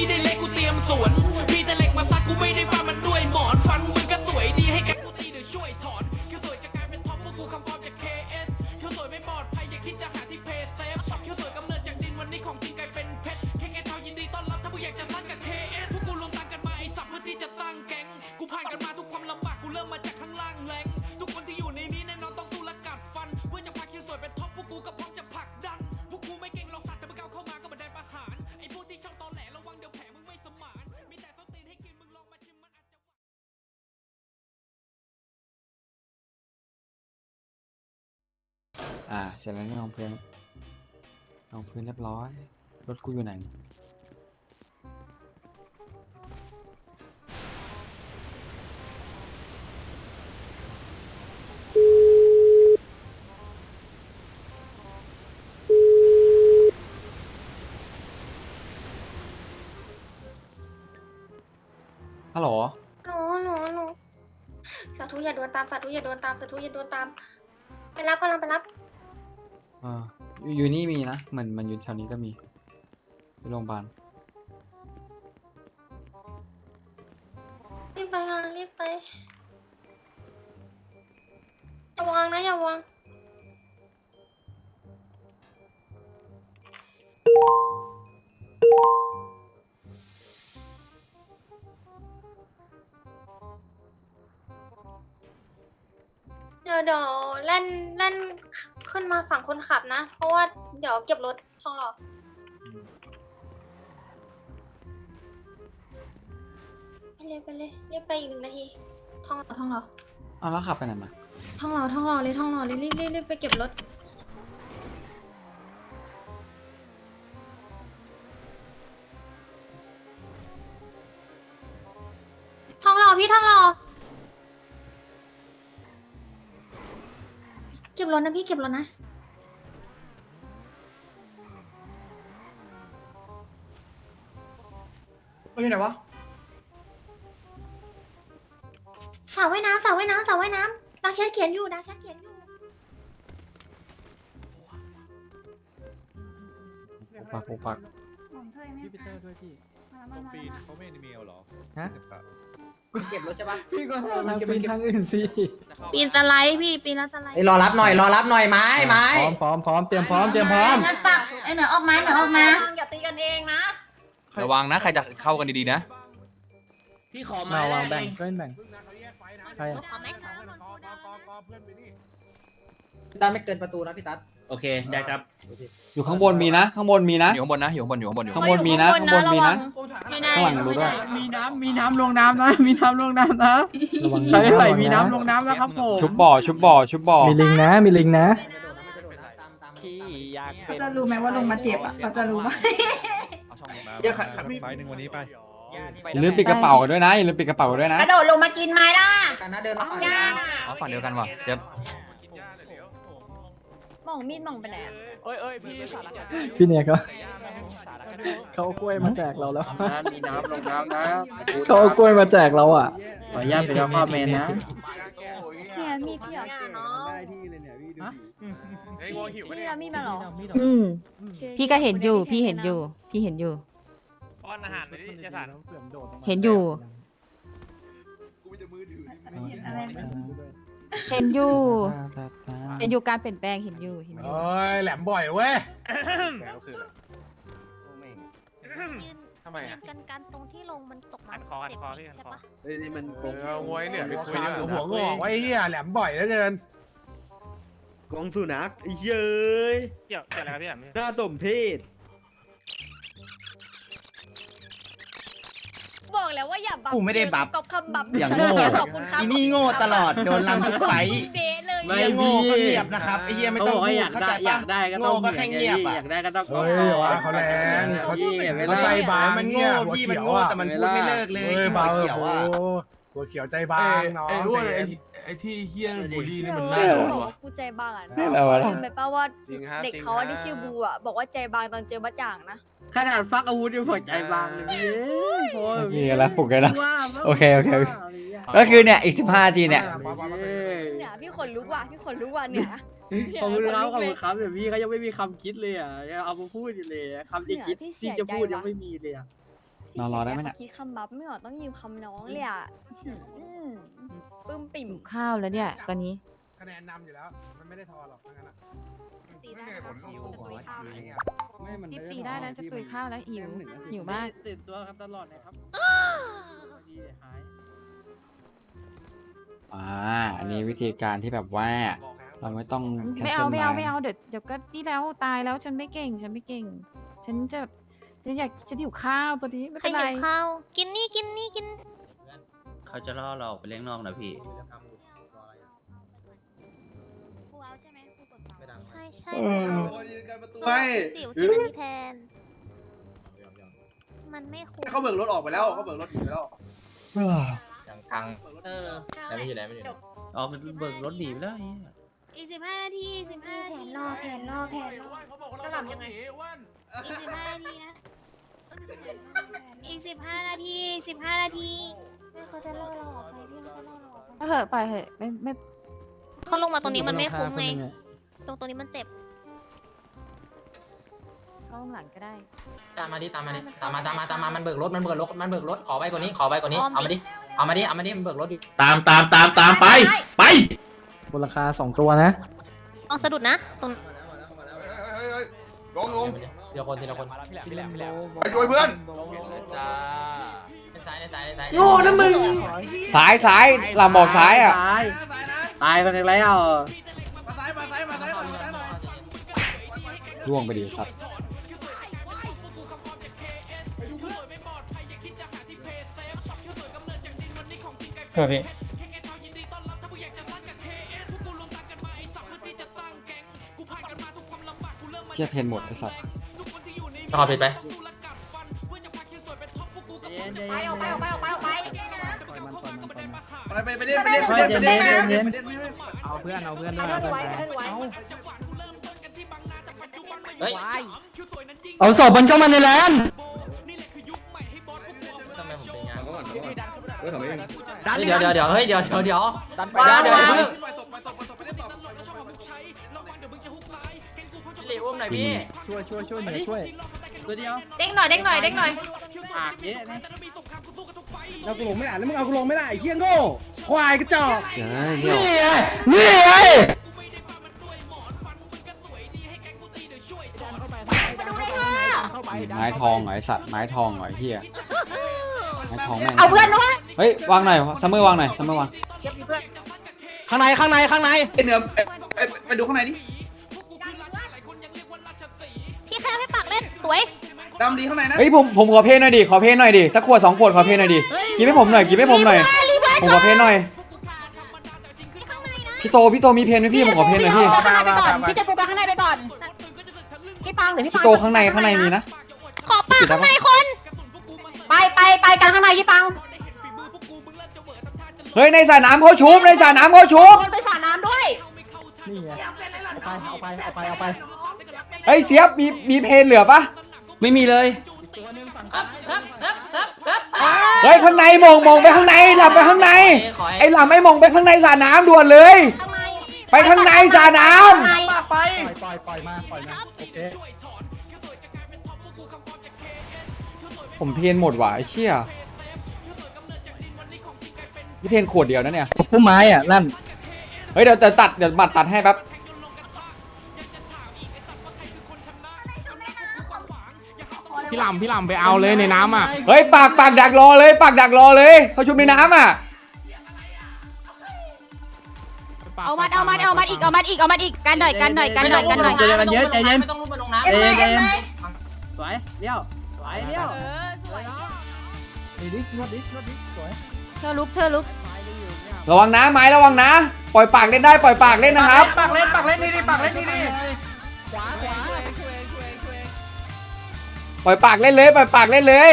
นี้ได้เล็กกูเตรียมสวน มีแต่เหล็กมาซัดกูไม่ได้ฟันมัน อ่า เสร็จแล้วนี่รองพื้นรองพื้นเรียบร้อย รถกูอยู่ไหน ฮัลโหล หนูหนูหนูสาธุอย่าโดนตามสาธุอย่าโดนตามสาธุอย่าโดนตาม ไปรับกำลังไปรับ อออยู่อยู่นี่มีนะเหมือนมันอยู่แถวนี้ก็มีที่โรงพยาบาลรีบไปงานรีบไปอย่าวางนะอย่าวาง มาฝั่งคนขับนะ เพราะว่าเดี๋ยวเก็บรถทองหล่อไปเลยไปเลยรีบไปอีกหนึ่งนาทีทองหล่อทองหล่ออ้าวแล้วขับไปไหนมาท่องรอท่องรอเลยท่องรอเลยรีบรีบรีบไปเก็บรถท่องรอพี่ท่องรอเก็บรถนะพี่เก็บรถนะ อยู่ไหนวะสาวว่ายน้ำสาวว่ายน้ำสาวว่ายน้ำดักแชทเขียนอยู่ดักแชทเขียนอยู่ปุกปักปุกปักพี่ปีเตอร์ด้วยพี่ปีนเขาไม่เมลหรอฮะเก็บรถใช่ปะพี่ก็ทางปีนทางอื่นสิปีนสไลด์พี่ปีนแล้วสไลด์ไอ้ยรอรับหน่อยรอรับหน่อยไม้ไม้พร้อมพร้อมพร้อมเตรียมพร้อมเตรียมพร้อมงั้นปักไอเหนือออกมาเหนือออกมาอย่าตีกันเองนะ ระวังนะ ใครจะเข้ากันดีๆนะ พี่ขอมาวางแบ่งก็แบ่ง ใช่อะขอไหมได้ไม่เกินประตูนะพี่ตั๊ดโอเคได้ครับ อยู่ข้างบนมีนะ ข้างบนมีนะ อยู่ข้างบนนะ อยู่ข้างบน อยู่ข้างบนอยู่ข้างบนมีนะ ข้างบนมีนะ ไม่ได้ ข้างหลังรู้ด้วย มีน้ำมีน้ำลงน้ำนะ มีน้ำลงน้ำนะระวังใครไม่ไหวระวังมีน้ำลงน้ำนะครับผมชุบบ่อ ชุบบ่อ ชุบบ่อ มีลิงนะ มีลิงนะขี้อยากเขาจะรู้ไหมว่าลงมาเจ็บอะเขาจะรู้ไหม เอาช่องนี้เดี๋ยวขัดขัด ไฟหนึ่งวันนี้ไปอย่าลืมปิดกระเป๋ากันด้วยนะอย่าลืมปิดกระเป๋ากันด้วยนะ กระโดดลงมากินไม้ล่ะกันนะเดินมาฝั่งย่านี้อ๋อฝั่งเดียวกันว่ะเจ็บมองมีดมองไปไหนอะเอ้ยเอ้ยพี่สารคดีพี่เนี่ยเขาเขาเอากล้วยมาแจกเราแล้ว มีน้ำลงน้ำนะเขาเอากล้วยมาแจกเราอะ ขออนุญาตเป็นเจ้าพ่อแมนนะพี่อะมีดพี่อะพี่อะมีดมาเหรอ อืม พี่ก็เห็นอยู่ พี่เห็นอยู่ พี่เห็นอยู่ ป้อนอาหารเลยจะสั่นเห็นอยู่อะไรนะเห็นอยู่ เห็นอยู่การเปลี่ยนแปลงเห็นอยู่เห็นอยู่เอ้ยแหลมบ่อยเว้ยทำไมอะกันกันตรงที่ลงมันตกหันคอหันคอพี่หันคอเฮ้ยนี่มันเออมวยเนี่ยไปคุยด้วยหัวงอกไว้เหี้ยแหลมบ่อยเหลือเกินกองสุนัขเย้ยเกี่ยวเกี่ยวอะไรกับพี่แหลมน่าสมเพศ บอกแล้วว่าอย่าบับกูไม่ได้บัฟกอบคำบับอย่างโง่ ขอบคุณครับอีนี่โง่ตลอดโดนลำทุกไฟท์เดะเลย ไม่เหี้ยโง่ก็เงียบนะครับไอ้เหี้ยไม่ต้องพูดเข้าใจปะอยากได้ก็ต้องโง่ก็แค่เงียบอะอยากได้ก็ต้องเฮ้ยว่าเขาแรงเขา เขาใจบางมันโง่พี่มันโง่แต่มันพูดไม่เลิกเลยเฮ้ยหัเบาวเขียวอะ หัวเขียวใจบางน้องไอ้อ้วนไอ้ไอ้ที่เฮี้ยบูลลี่นี่มันเอน่าอโดนบอกวะว่ากูใจบางอะนี่แหละวะลืมไปป่าว่าจริงฮะเด็กเขาอะที่ชื่อบูอะบอกว่าใจบางตอนเจอบ้าจ่างนะขนาดฟักอาวุธยังหัวใจบางเลยพี่เอ้ยเมื่อกี้แล้วปลุกเลยนะว่าโอเคโอเคก็คือเนี่ยอีก15ทีเนี่ยเนี่ยพี่ขนลุกว่ะพี่ขนลุกว่ะเนี่ยขอบคุณครับขอบเลคุยณครับเดี๋ยวพี่เขายังไม่มีคำคิดเลยอะยังเอามาพูดอยู่เลยอะคำที่คิดที่จะพูดยังไม่มีเลยอะ นอนรอได้ไหมเนี่ย คิดคำบัฟไม่หรอต้องยืมคำน้องเลยอะอืมปึ้มปิ่มข้าวแล้วเนี่ย ตอนนี้ คะแนนนำอยู่แล้ว มันไม่ได้ทอหรอกงั้นอะตีได้ครับจะตุยข้าวไหมไม่มันตีได้นะจะตุยข้าวแล้วหิวหิวมาก ตื่นตัวกันตลอดเลยครับดีเลยหาย อ่า อันนี้วิธีการที่แบบว่าเราไม่ต้องไม่เอา cancel ไม่เอาไม่เอาเดี๋ยวเดี๋ยวก็นี่แล้วตายแล้วฉันไม่เก่ง ฉันไม่เก่ง ฉันจะ ฉันอยากฉันหิวข้าวตัวนี้ไม่ใครเป็นไรหิวข้าวกินนี่กินนี่กิน เขาจะล่อเราไปเลี้ยงนอกนะพี่ กูเอาใช่ไหมกูกดใช่ใช่เออไม่ติ๋วที่เป็นแทน มันไม่คุ้มเขาเบิกรถออกไปแล้วเขาเบิกรถหนีไปแล้วยังทางเออไหนไม่อยู่ไหนไม่อยู่ไหนออกเบิกรถหนีไปแล้วอีกสิบห้านาทีสิบห้านาทีรอแผนรอแผนรอกระหล่ำยังไง อีกสิบห้านาทีนะ อีกสิบห้านาทีสิบห้านาที ไม่เขาจะล่อเราออกไปพี่เขาจะล่อเราออกไป ก็เหอะไปเหอะไม่ไม่เขาลงมาตรงนี้มันไม่คุ้มไง ตรงตรงนี้มันเจ็บ เข้าข้างหลังก็ได้ ตามมาดิตามมาดิตามมาตามมาตามมามันเบิกรถมันเบิกรถมันเบิกรถขอไว้กว่านี้ขอไว้กว่านี้อ้อมเอามาดิดิเอามาดิเอามาดิมันเบิกรถอยู่ตามตามตามตามไป ไปบนราคาสองตัวนะ เอาสะดุดนะ ตรง ลงลงเดี๋ยวคนทีละคนไปช่วยเพื่อนจ้าในซ้ายในซ้ายในซ้ายโง่นะมึงซ้ายซ้ายลำบอกซ้ายอะตายตายคนหนึ่งแล้วร่วงไปดิสัตว์เออพี่ เทียเพนหมดไอ้สัตว์ต้องเอาผิดไปไปออกไปออกไปออกไปออกไปไปไปเล่นไปเล่นไปค่อยเล่นเย็ไปนเล่นเย็นเย็นเอาเพื่อนเอาเพื่อนด้วยเอาเอาเท่าเพื่อนไว้ไปเอาเท่าไว้เฮ้ยเอาศพมันเข้ามาในแลนด์ทำไมผมเป็นงานเออทำไมเดี๋ยวเดี๋ยวเดี๋ยวเฮ้ยเดี๋ยวเดี๋ยวเดี๋ยวดันไปเดี๋ยวเดี๋ยว พี่ ช่วยช่วยช่วยหน่อยช่วยตัวเดียวเด้งหน่อยเด้งหน่อยเด้งหน่อยปากเยอะนะเรากูลงไม่ได้แล้วมึงเอากูลงไม่ได้ไอ้เหี้ยโง่ควายกระจอกเดี๋ยวนะเดี๋ยวนี่ไงนี่ไงไม้ทองเหรอไอ้สัตว์ไม้ทองเหรอไอ้เหี้ยไม้ทองแม่งเอาเพื่อนด้วยเฮ้ยวางหน่อยซัมเมอร์วางหน่อยซัมเมอร์วางข้างในข้างในข้างในเนื้อไปไปดูข้างในดิ ดำดีข้างในนะเฮ้ยผมผมขอเพลงหน่อยดิขอเพลงหน่อยดิสักขวดสองขวดขอเพลงหน่อยดิกินให้ผมหน่อยกินให้ผมหน่อยผมขอเพลงหน่อยพี่โตพี่โตมีเพลงไหมพี่ผมขอเพลงหน่อยพี่ข้างในไปก่อนพี่จะปูไปข้างในไปก่อนพี่ปังหรือพี่พี่ปังโตข้างในข้างในมีนะขอปากข้างในคน ไปไปไปกันข้างในพี่ปังเฮ้ยในสระน้ำเขาชุบในสระน้ำเขาชุบคนไปสระน้ำด้วยนี่ไงเอาไปเอาไปเอาไปเอาไปเฮ้ยเสียบมีมีเพลงเหลือปะ ไม่มีเลย เฮ้ยข้างในมองมองไปข้างในหลับไปข้างใน ขอไอ้หลับไม่มองไปข้างในสระน้ำด่วนเลยข้างในไปข้างในสระน้ข้างในไปปล่อยปล่อยปล่อยมาปล่อยมาโอเคำผมเพลงหมดว่ะไอ้เชี่ยนี่เพลงขวดเดียวนะเนี่ยผู้ไม้อะนั่นเฮ้ยเดี๋ยวเดี๋ยวตัดเดี๋ยวบัตรตัดให้แป๊บ พี่ลำพี่ลำไปเอาเลยในน้ำอะเฮ้ยปากปากดักรอเลย ปากดักรอเลยเขาชุบในน้ำอะเอามันเอามันเอามันอีกเอามันอีกเอามันอีกกันหน่อยกันหน่อยกันหน่อยกันหน่อยใจเย็นมันเยอะใจเย็นไม่ต้องลุกไปลงน้ำเอ็นเลยเอ็นเลยสวยเลี้ยวสวยเลี้ยวนี่ดินวดดินวดดิสวยเธอลุกเธอลุกระวังนะไม้ระวังนะ ปล่อยปากเล่นได้ปล่อยปากเล่นนะครับปากเล่นปากเล่นนี่ดิปากเล่นนี่ดิขวาขวา ปล่อยปากเล่นเลยปล่อยปากเล่นเลย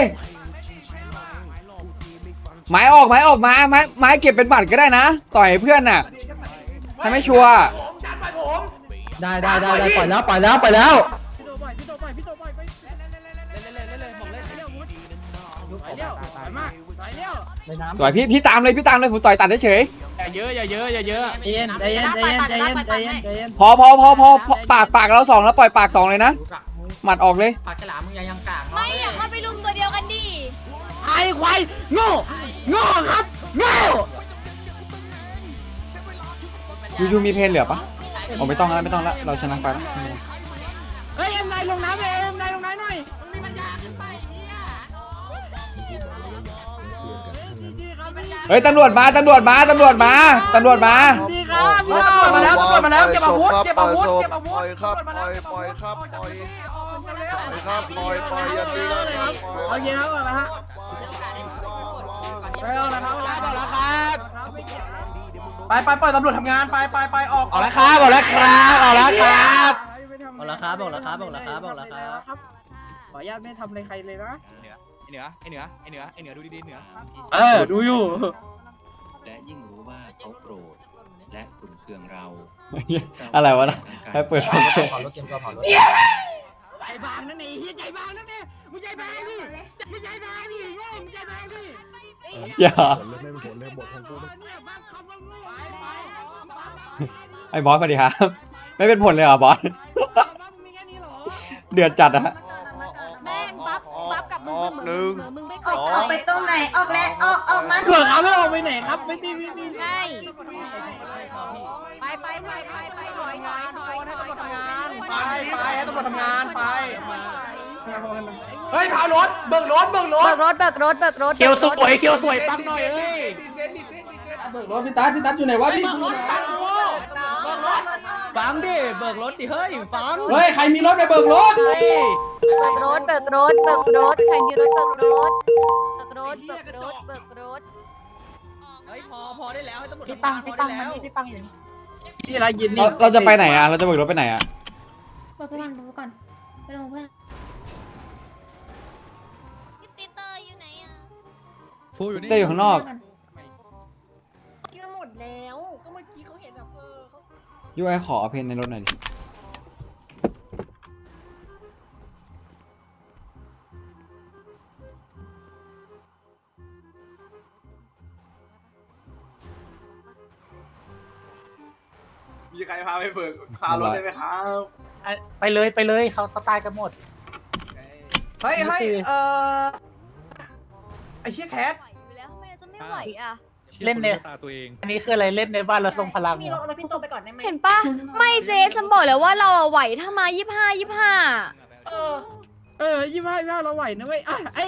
หมายออกหมายออกมาไม้ไม้เก็บเป็นบัตรก็ได้นะ ต่อยเพื่อนน่ะทำให้ชัวร์ได้ได้ได้ได้ปล่อยแล้วปล่อยแล้วปล่อยแล้วต่อยพี่พี่ตามเลยพี่ตามเลยผมต่อยตัดเฉยเยอะอย่าเยอะอย่าเยอะใจเย็นใจเย็นใจเย็นใจเย็นใจเย็นพอพอพอพอปากปากเราสองแล้วปล่อยปากสองเลยนะ หมัดออกเลย ปากฉลามมึงยังยังกากไม่อยากเข้าไปลุมตัวเดียวกันดิไอ้ควายโง่โง่ครับโง่ยูยูมีเพนเหลือปะโอ้ไม่ต้องแล้วไม่ต้องแล้วเราชนะไฟแล้วเฮ้ยเอ็มนายลงน้ำเลยเอ็มนายลงน้ำหน่อยเฮ้ยตำรวจมาตำรวจมาตำรวจมาตำรวจมาดีครับตำรวจมาแล้วตำรวจมาแล้วเก็บอาวุธเก็บอาวุธเก็บอาวุธปล่อยครับปล่อยปล่อยครับปล่อยปล่อย ครับปล่อยปล่อยอย่าตีกันครับปล่โออยเคครับเอาละฮะไปเอาละครับเอาละครับไปไปปล่อยตำรวจทำงานไปไปไปออกเอาละครับเอาละครับเอาละครับบอกแล้วครับบอกแล้วครับบอกแล้วครับบอกแล้วครับขออนุญาตไม่ทำอะไรใครเลยนะไอเหนือไอเหนือไอเหนือไอเหนือดูดีๆเหนือเออดูอยู่ และยิ่งรู้ว่าเขาโกรธและขุนเคืองเรา อะไรวะนะให้เปิดฟังเพลงขอรถเกมก็ขอรถใจ บางนั่นเองเฮียใจบางนั่นเองมึงใจบางดิมึงใจบางดิโง่มึงใจบางดิอย่าเนี่ยบางคำว่าโง่ไปไปไอ้บอสสวัสดีครับ ไม่เป็นผลเลยเหรอบอสมีแค่นี้เหรอเดือดจัดอะฮะแม่งบัฟบัฟกับมึงออกหนึ่งเหมือนมึงไม่สกอดงออกไปตรงไหนออกแล้วออกออกมาเผื่อเขาไม่ออกไปไหนครับไม่มีไม่มีใช่ไปไปไปไปไปถอยถอยถอยถอยถอย ไปไปให้ตำรวจทำงานไปเฮ้ยพารถเบิกรถเบิกรถเบิกรถเบิกรถเบิกรถเคียวสวยเคียวสวยปั๊มหน่อยเอ้ยเบิกรถพี่ตั๊ดพี่ตั๊ดอยู่ไหนวะพี่เบิกรถฟังดิเบิกรถดิเฮ้ยฟังเฮ้ยใครมีรถไปเบิกรถเบิกรถเบิกรถเบิกรถใครมีรถเบิกรถเบิกรถเบิกรถเบิกรถเฮ้ยพอพอได้แล้วให้ตำรวจพี่ปังพี่ปังมันนี่พี่ปังอยู่นี่พี่อะไรยินเราเราจะไปไหนอะเราจะเบิกรถไปไหนอะ เบิกไปก่อนบิกก่อนไปลงเพื่อนพี่ปีเตอร์อยู่ไหนอะฟูอยู่นี่เต้อยู่ข้างนอกก็หมดแล้ว ก็เมื่อกี้เขาเห็นแบบเออเขายูไอขอเพนในรถหน่อยดิมีใครพาไปเบิกพารถได้ไหมครับ ไปเลยไปเลยเขาเขาตายกันหมด เฮ้ยเฮ้ยเออไอ้เชี่ยแคทไหวอยู่แล้วทำไมจะไม่ไหวอะเล่นเนี่ยอันนี้คืออะไรเล่นในบ้านเราทรงพลังมีเหรรอถรถพี่โตไปก่อนได้ไหมเห็นปะไม่เจ๊ฉันบอกแล้วว่าเราอะไหวถ้ามายี่ห้ายี่ห้า เออ เออยี่ห้ายี่ห้าเราไหวนะเว้ยอะไอ้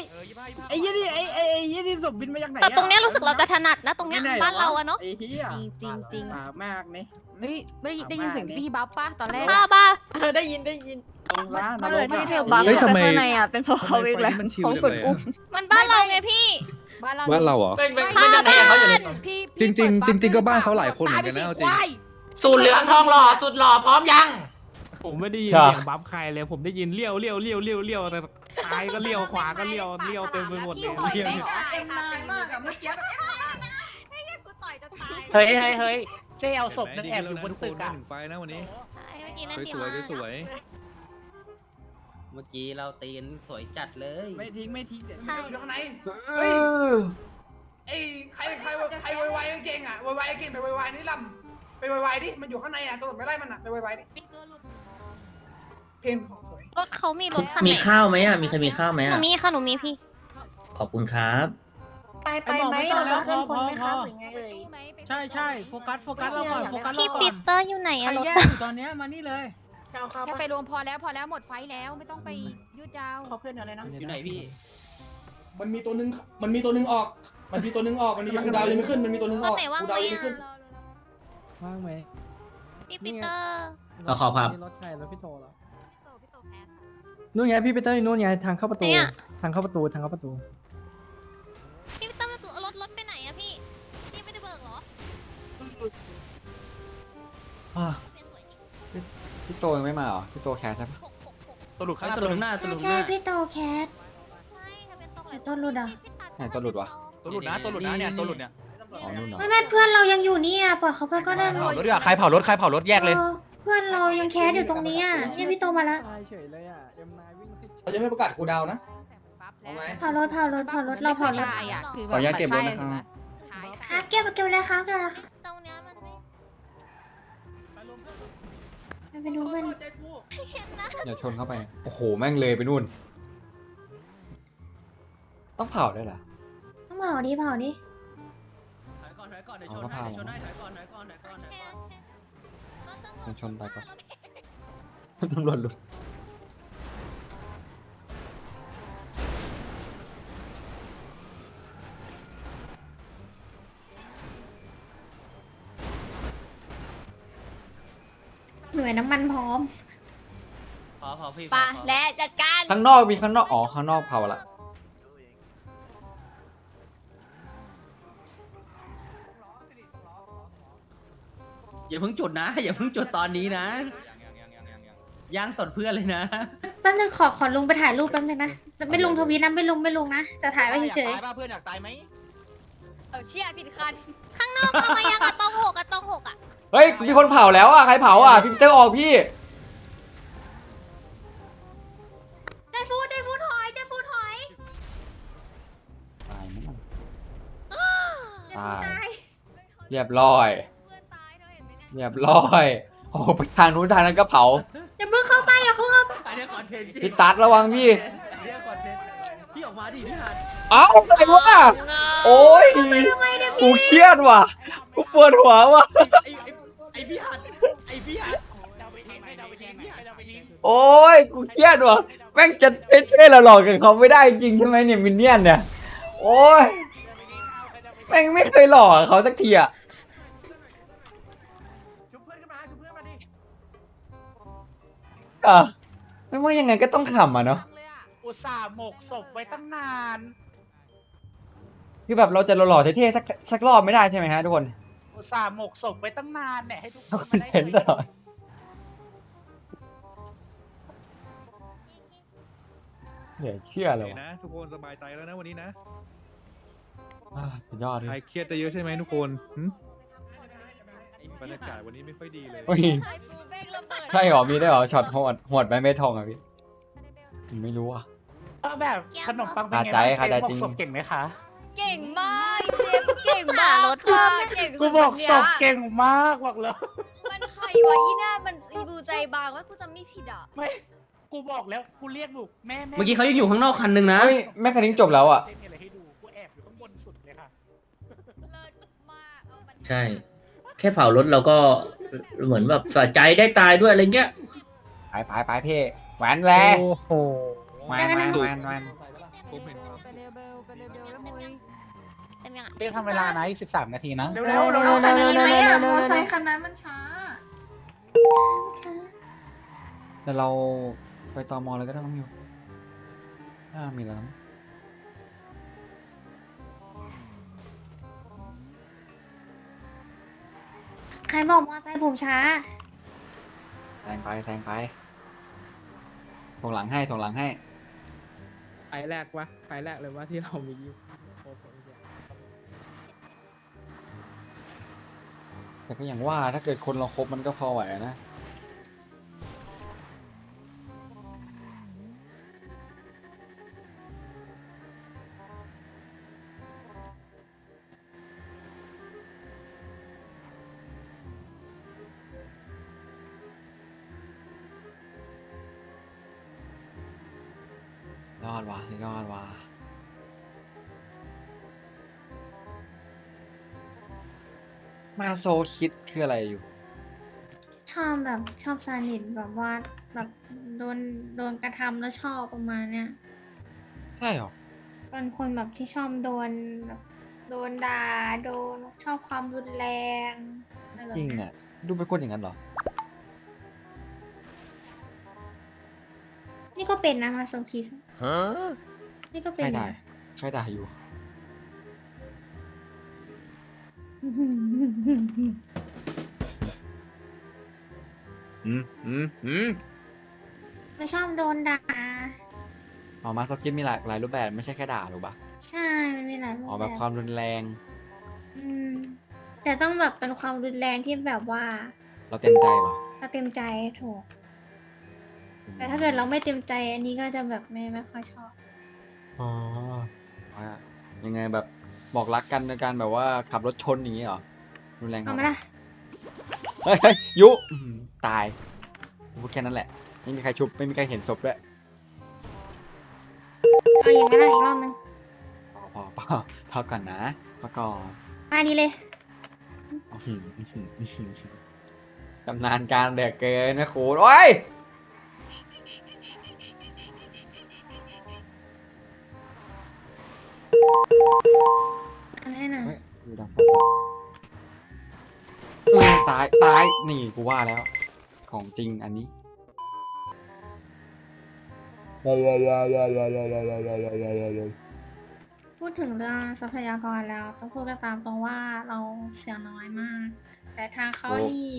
ไอ้ยี่นี่ไอ้ไอ้ไอ้ยี่นี่ศพบินมาจากไหนแต่ตรงเนี้ยรู้สึกเราจะถนัดนะตรงเนี้ยบ้านเราอะเนาะไอ้เหี้ยจริงจริงสามากนี่เฮ้ยไม่ได้ได้ยินเสียงพี่บัฟป่ะตอนแรกข้าบ้าเออได้ยินได้ยินตรงร้านไม่นเลรยกที่อะเทลบัฟเฮ้ยทำไม ข้างในอะเป็นเพราะเขาเองแหละเขากดอุ้มมันบ้านเราไงพี่ บ้านเราบ้านเราเหรอ เป็นเป็นเป็นยังไงอะเขาอยู่ในตัวพี่จริงจริงจริงจริงก็บ้านเขาหลายคนเหมือนกันนะเอาจริง สูตรเหลืองทองหล่อสุดหล่อพร้อมยัง ผมไม่ได้ยินจ้ะเสียงบัฟใครเลย ผมได้ยินเลี้ยวเลี้ยวเลี้ยวเลี้ยวเลี้ยวแต่ซ้ายก็เลี้ยวขวาก็เลี้ยวเลี้ยวเต็มไปหมดเลยเลี้ยวเอ็มนายมากอะเมื่อกี้เฮ้ยเฮ้ยเฮ้ยเจ๊เอาศพนั่นแอบอยู่บนตึกอะไฟนะวันนี้ใช่เมื่อกี้นั่นสดีวยมากสวยเมื่อกี้เราตีกันสวยจัดเลย ไม่ทิ้งไม่ทิ้งเดี๋ยวใช่อยู่ข้างในไอ้ใครใครใครไวๆเก่งอะไวๆเก่งไปไวๆนี่ลำไปไวๆดิมันอยู่ข้างในอะตำรวจไม่ไล่มันอะไปไวๆดิ เพนของสวยรถเขามีรถคันไหนมีข้าวไหมอะ มีใครมีข้าวไหมหนูอะ มีค่ะหนูมีพี่ ขอบคุณครับ ไปไปไหมเราจะขึ้นคนไหมคะหรือไงเอ่ย ใช่ใช่โฟกัสโฟกัสเราก่อนโฟกัสเราพี่ก่ปีอนเตอร์อยู่ไหนใครอะรถแย่อยู่ตอนเนี้ยมานี่เลยเราเขาแค่ไปรวมพอแล้วพอแล้วหมดไฟแล้วไม่ต้องไปยืดยาวขอเพื่อนเดี๋ยวเลยนะ อยู่ไหนพี่ มันมีตัวนึง มันมีตัวนึงออก มันมีตัวนึงออก มันมีคูดาวยังไม่ขึ้น มันมีตัวนึงรอถอกไหนว่างคูไหมดาวยังไม่อะขึ้นว่างไหมพี่ปีเตอร์ก็ขอบครับรถใครรถพี่โตเหรอพี่โตแคส นู่นไงพี่ปีเตอร์นู่นไงทางเข้าประตู ไหนอะ ทางเข้าประตูทางเข้าประตู พี่ปีเตอร์รถรถไปไหนอะพี่พี่ไม่ได้เบิกเหรออะเปลี่ยนสวยดิพี่โตยังไม่มาเหรอ พี่โตแคสใช่ปะหกหกหกตัวหลุดข้างหตน้าตัวลุนึมงหน้าตลุมหใช่น้าพี่โตแคสใช่ถ้าเป็นตรงไหนต้นหลุดอะไหนตัวหลุดวะ ตัวหลุดนะตัวหลุดนะเนี่ยตัวหลุดเนี่ยอ๋อนู่นเหรอไม่ไม่เพื่อนเรายังอยู่นี่อะปล่อยเขาไปก็ได้เผารถดีกว่าใครเผารถใครเผารถแยกเลย ออเพื่อนเรายังแคสอยู่ตรงนี้อะเนี่ยพี่โตมาแล้วตายเฉยเลยอะเอ็มนายวิ่งไม่เราจะไม่ประกาศคูดาวนะบัฟเอาแล้วไหมเผารถเผารถเผารถเราเผารถใช่อะคือขออนุญาตเก็บรถนะครับ ครับเก็บเก็บเลยครับเก็บเลยครับตรงเนี้ยมันไม่ไปดูเพื่อนอย่าชนเข้าไป โอ้โห แม่งเลยไปนู่น ต้องเผาด้วยเหรอ ต้องเผาดิเผาดิถอยก่อนถอยก่อนเดี๋ยวชเอานก็ให้พาเดี๋ยวชนให้ถอยก่อนถอยก่อนถอยก่อนถอยก่อน มันชนไปก่อนตำรวจหลุดหน่วยน้ำมันพร้อมพอพอพี่ปะพอและจัดการ ข้างนอกมีข้างนอก อ๋อ ข้างนอกเผาละ อย่าเพิ่งจุดนะ อย่าเพิ่งจุดตอนนี้นะยังยังยังยังยังย่างสดเพื่อนเลยนะแป๊บนึงขอขอลงไปถ่ายรูปแป๊บนึงนะจะไม่ลงทวีตนะไม่ลงไม่ลงนะแต่ถ่ายไว้เฉยอยากตายป่ะเพื่อนอยากตายไหมๆเอาเชี่ยผิดคัน ข้างนอกเอามายังอะต้องหกอะต้องหกอะเฮ้ยมีคนเผาแล้วอะใครเผาอะพี่ปีเตอร์ออกพี่ใจฟูใจฟูถอยใจฟูถอยตายมั้งใจฟูตายเรียบร้อยเพื่อนตาย เธอเห็นไหมเนี่ยเรียบร้อยโอ้โหไปทางนู้นทางนั้นก็เผา อย่าเพิ่งเข้าไปอย่าเพิ่งเข้าไปอันนี้คอนเทนต์จริงพี่ตั๊กระวังพี่ อันนี้คอนเทนต์พี่ออกมาดิพี่หันเอ้าอะไรวะโอ้ยกูเครียดว่ะกูปวดหัวว่ะไอ้ไอ้ไอ้พี่หันไอ้พี่หันเดาไปทิ้งเดาไปทิ้งพี่หันเดาไปทิ้งโอ้ยกูเครียดว่ะแม่งจะเท่ๆหล่อๆกับเขาไม่ได้จริงใช่ไหมเนี่ยมินเนี่ยนเนี่ยโอ้ยแม่งไม่เคยหล่อกับเขาสักทีอะ อะไม่ว่ายังไงก็ต้องขำอะเนาะอุตส่าห์หมกศพไว้ตั้งนานคือแบบเราจะหล่อๆเท่ๆสักสักรอบไม่ได้ใช่ไหมฮะทุกคนอุตส่าห์หมกศพไว้ตั้งนานเนี่ยให้ทุกคเอานคอนได้เทนต์ตลอดเหลือเชื่อเลยวะนะทุกคนสบายใจแล้วนะวันนี้นะอ่าสุดยอดเลใครยเครียดจะเยอะใช่ไหมทุกคนหึ บรรยากาศวันนี้ไม่ค่อยดีเลยเฮ้ยไอ้ฟูแม่งระเบิดใช่เหรอมีได้วยเหรอช็อตหวดหวดใบเม็ดทองอะพี่ผมไม่รู้อะก็แบบขนมปังเป็นไงคาใจบ้างคาใจเชฟหมจริกงศพเก่งไหมคะเก่งมากเจมส์เก่งมากรถค่ะเก่งกูสุดบอกเนี่ยศพเก่งมากบอกเลยมันใครวะอีหน้ามันอีบูใจบางว่ากูจำไม่ผิดอะไม่กูบอกแล้วกูเรียกบุกแม่แม่เมื่อกี้เขายังอยู่ข้างนอกคันหนึ่งนะ เฮ้ยแม่คันนิ้งจบแล้วอะ เจมีอะไรให้ดูกูแอบอยู่ข้างบนสุดเลยค่ะ เลิศมากเอามันใช่ แค่เผารถเราก็เหมือนแบบสะใจได้ตายด้วยอะไรเงี้ย ไปไปไปพี่แหวนแลโอ้โหแหวนแหวนแหวนแหวนผมเห็นความไปเร็วเบลไปเร็วเบลแล้วมุยเต็มยังอะเรียกทำเวลานะอีกสิบสามนาทีนะเร็วเร็วเร็วเร็วคันนี้ไหมอะมอไซค์คันนั้นมันช้า แต่เราไปตอมอเลยก็ได้มั้งอยู่น่ามีแล้วมั้ง ใครบอกมอไซค์ผมช้า แซงไปแซงไปถงหลังให้ถงหลังให้ไฟแรกวะไฟแรกเลยว่าที่เรามีอยู่แต่ก็อย่างว่าถ้าเกิดคนเราครบมันก็พอไหวอะนะ มาโซคิดคืออะไรอยู่ ชอบแบบชอบซานิตแบบว่าแบบโดนโดนกระทำแล้วชอบประมาณเนี้ยใช่หรอ เป็นคนแบบที่ชอบโดนแบบโดนด่าโดนชอบความรุนแรงอะไแบบจริงเนี้ยอะ ดูเป็นคนอย่างนั้นเหรอ นี่ก็เป็นนะมาโซคิส นี่ก็เป็ใครนด่านะ ใครด่าอยู่ อืมอืมอืมไม่ชอบโดนด่า อ๋อมาเขาคิดมีหลากหลายรูปแบบไม่ใช่แค่ด่าหรือปะใช่ มันมีหลายรูปอ๋อแบแบบบความรุนแรง อืม แต่ต้องแบบเป็นความรุนแรงที่แบบว่า เราเต็มใจเหรอเราเต็มใจถูก แต่ถ้าเกิดเราไม่เต็มใจอันนี้ก็จะแบบไม่ไม่ค่อยชอบ อ๋อว่ายังไงแบบ บอกรักกันในการแบบว่าขับรถชนอย่างนี้เหรอรุนแรงเอาพไหมล่ะเฮ้ยเฮ้ยยุอื้อหือตายพูดแค่นั้นแหละ ไม่มีใครชุบ ไม่มีใครเห็นศพด้วยเอาอย่างนั้นอะอีกรอบนึงพอพอพอพอก่อนนะพอก่อนมาดีเลย อื้อหืออื้อหืออื้อหือตำนานการเดือเกินนะครูโอ้ย อันนั้นน่ะเฮ้ยดูดังฟังเออตายตายนี่กูว่าแล้ว ของจริงอันนี้ พูดถึงเรื่องทรัพยากรแล้ว ต้องพูดกันตามตรงว่าเราเสียน้อยมาก แต่ทางเขาโอ้ นี่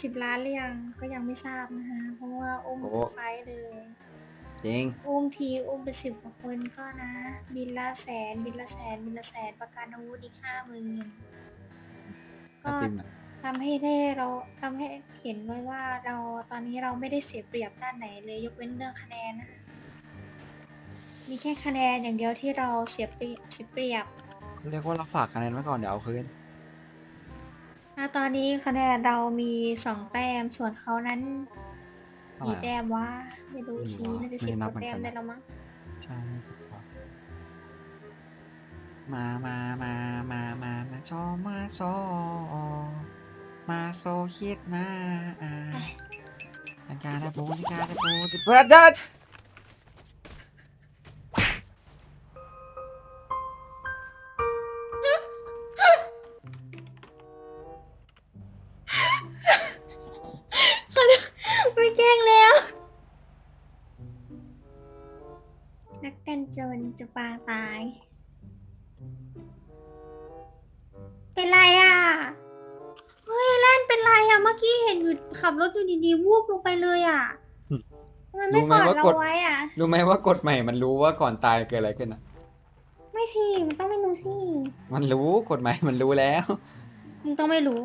สิบล้านหรือยังก็ยังไม่ทราบนะคะเพราะว่าอุ้มโอ้ไฟท์เลย จริง อุ้มทีอุ้มเป็นสิบกว่าคนก็นะ บินละแสนบินละแสนบินละแสนประกันอาวุธอีกห้าหมื่นก็จริงอะทำให้ได้เราทำให้เห็นไว้ว่าเราตอนนี้เราไม่ได้เสียเปรียบด้านไหนเลยยกเว้นเรื่องคะแนนนะคะมีแค่คะแนนอย่างเดียวที่เราเสียเปรียบเสียเปรียบเรียกว่าเราฝากคะแนนไว้ก่อนเดี๋ยวเอาคืนณตอนนี้คะแนนเรามีสองแต้มส่วนเขานั้นเท่าไหร่ กี่แต้มวะไม่รู้ไม่รู้สิอะน่าจะไม่สิบได้นักบว่าแต้มเหมือนกันได้แล้วมั้งใช่ไม่ผิดหรอกมามามามามามาจอมาโซมาโซคิดนะอ่าอันการะปูนการะปูจะเปิดเดิ นักกันจนจะปางตาย เป็นไรอะ เฮ้ยแล่นเป็นไรอะ เมื่อกี้เห็นอยู่ขับรถอยู่ดีๆ วูบลงไปเลยอะทำไมไม่รู้ไหมกอดว่ากเราดไว้อะ รู้ไหมว่ากฎใหม่มันรู้ว่าก่อนตายเกิดอะไรขึ้นอะ ไม่สิมันต้องไม่รู้สิ มันรู้กฎหมายมันรู้แล้ว มึงต้องไม่รู้